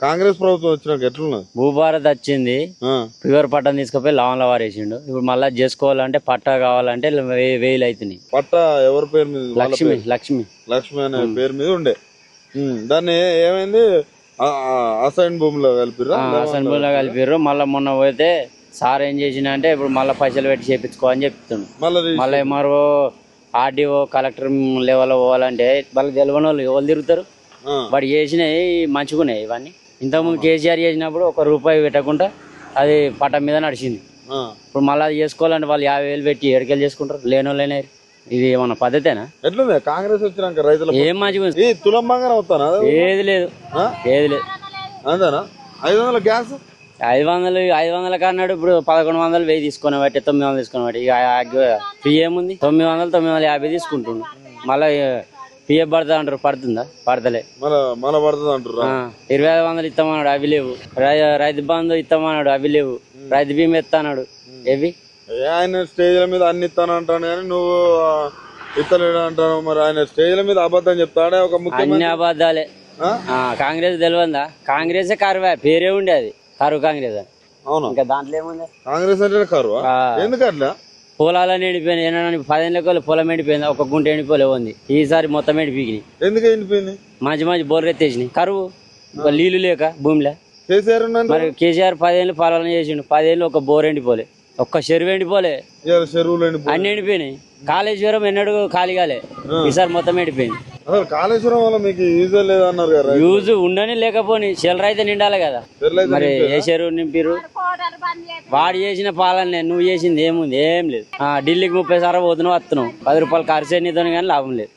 కాంగ్రెస్ ప్రభుత్వం వచ్చినాక ఎట్లున్నది? భూభారత్ వచ్చింది. ప్యూర్ పట్టం తీసుకుపోయి లావంలో వారేసిండు. ఇప్పుడు మళ్ళీ చేసుకోవాలంటే పట్టా కావాలంటే వేలు అవుతున్నాయి పట్ట ఎవరి పేరు మీద? వాళ్ళ లక్ష్మి పేరు- లక్ష్మి. లక్ష్మి అనే పేరు మీద ఉండే. ఉమ్, దాన్ని ఏమైంది? ఆ- ఆ అసైన్ భూమిలో అసెంబ్లీలో కలిపారు మళ్ళీ మొన్న పోతే సార్ ఏం చేసిన అంటే ఇప్పుడు మళ్ళీ పైసలు పెట్టి చేపించుకో అని చెప్తుండు. మళ్ళీ మళ్ళీ మరో ఆర్డీఓ కలెక్టర్ లెవెల్లో పోవాలంటే వాళ్ళకి తెలియని వాళ్ళు ఎవరు తిరుగుతారు? వాడు చేసినవి మంచుకున్నాయి ఇవన్నీ. ఇంతకుముందు కేసీఆర్ చేసినప్పుడు ఒక రూపాయి పెట్టకుండా అది పట్టం మీద నడిచింది. ఇప్పుడు మళ్ళీ అది చేసుకోవాలంటే వాళ్ళు యాభై వేలు పెట్టి ఎడకెళ్ళి చేసుకుంటారు. లేనో లేనే ఇది ఏమన్నా పద్ధతేనా? ఎట్లుంది? కాంగ్రెస్ వచ్చినాక రైతుల ఏం మంచిగా ఉంది? ఈ తులం బంగారం వస్తానా? ఏది లేదు? ఏది లేదు. అంతేనా? ఐదు వందల గ్యాస్? ఐదు వందలు ఐదు వందల కన్నాడు ఇప్పుడు పదకొండు వందలు వెయ్యి తీసుకుని బట్టి తొమ్మిది వందలు తీసుకుని బట్టి ఫ్రీ ఏముంది? తొమ్మిది వందలు తొమ్మిది వందల యాభై తీసుకుంటుండు. మళ్ళీ పిఎఫ్ పడుతుంది అంటారు పడుతుందా? పడతలే. మళ్ళా పడుతుంది అంటారు ఇరవై ఐదు వందలు ఇస్తామన్నాడు అవి లేవు. రైతు బంధు ఇస్తామన్నాడు అవి లేవు. రైతు బీమా ఇస్తాన్నాడు. ఏవి? ఆయన స్టేజ్ల మీద అన్ని ఇస్తాను అంటాను కానీ నువ్వు ఆ, ఇత్తలేడు అంటాను మరి ఆయన స్టేజ్ల మీద అబద్ధం చెప్తాడే ఒక అన్ని అబద్ధాలే. కాంగ్రెస్ తెలియదా కాంగ్రెసే కరువే. పేరే ఉండే అది. కరువు కాంగ్రెస్ అవునా. ఇంకా దాంట్లో ఏముంది? కాంగ్రెస్ అంటే కరువా? ఆ. పొలాలన్నీ ఎండిపోయినాయి ఏమన్నా లెక్కలు పొలం ఎండిపోయింది. ఒక గుంట ఎండిపోలే ఉంది. ఈసారి మొత్తం ఎండిపోయినాయి. ఎందుకు ఎండిపోయింది మంచి మంచి బోర్లు ఎత్తేసినాయి. కరువు నీళ్ళు లేక భూమిలో. కేసీఆర్ మరి కేసీఆర్ పదేళ్ళు పాలన చేసిండు. పదేళ్ళు ఒక బోర్ ఎండిపోలే. ఒక్క చెరువు ఎండిపోలే. చెరువులు అన్ని ఎండిపోయినాయి. కాళేశ్వరం ఎన్నడూ ఖాళీ కాలే. ఈసారి మొత్తం ఎండిపోయింది. అసలు కాళేశ్వరం వల్ల మీకు యూజ్ లేదన్నారు కదా యూజ్ ఉండని లేకపోని చెల్లర అయితే నిండాలి కదా. మరి ఏ చెరువు నింపిరు వాడు చేసిన పాలన నువ్వు చేసింది ఏముంది? ఏం లేదు. ఆ ఢిల్లీకి ముప్పై సార్లు పోతున్నావు వస్తున్నావు. పది రూపాయలు ఖర్చు నీతో కానీ లాభం లేదు.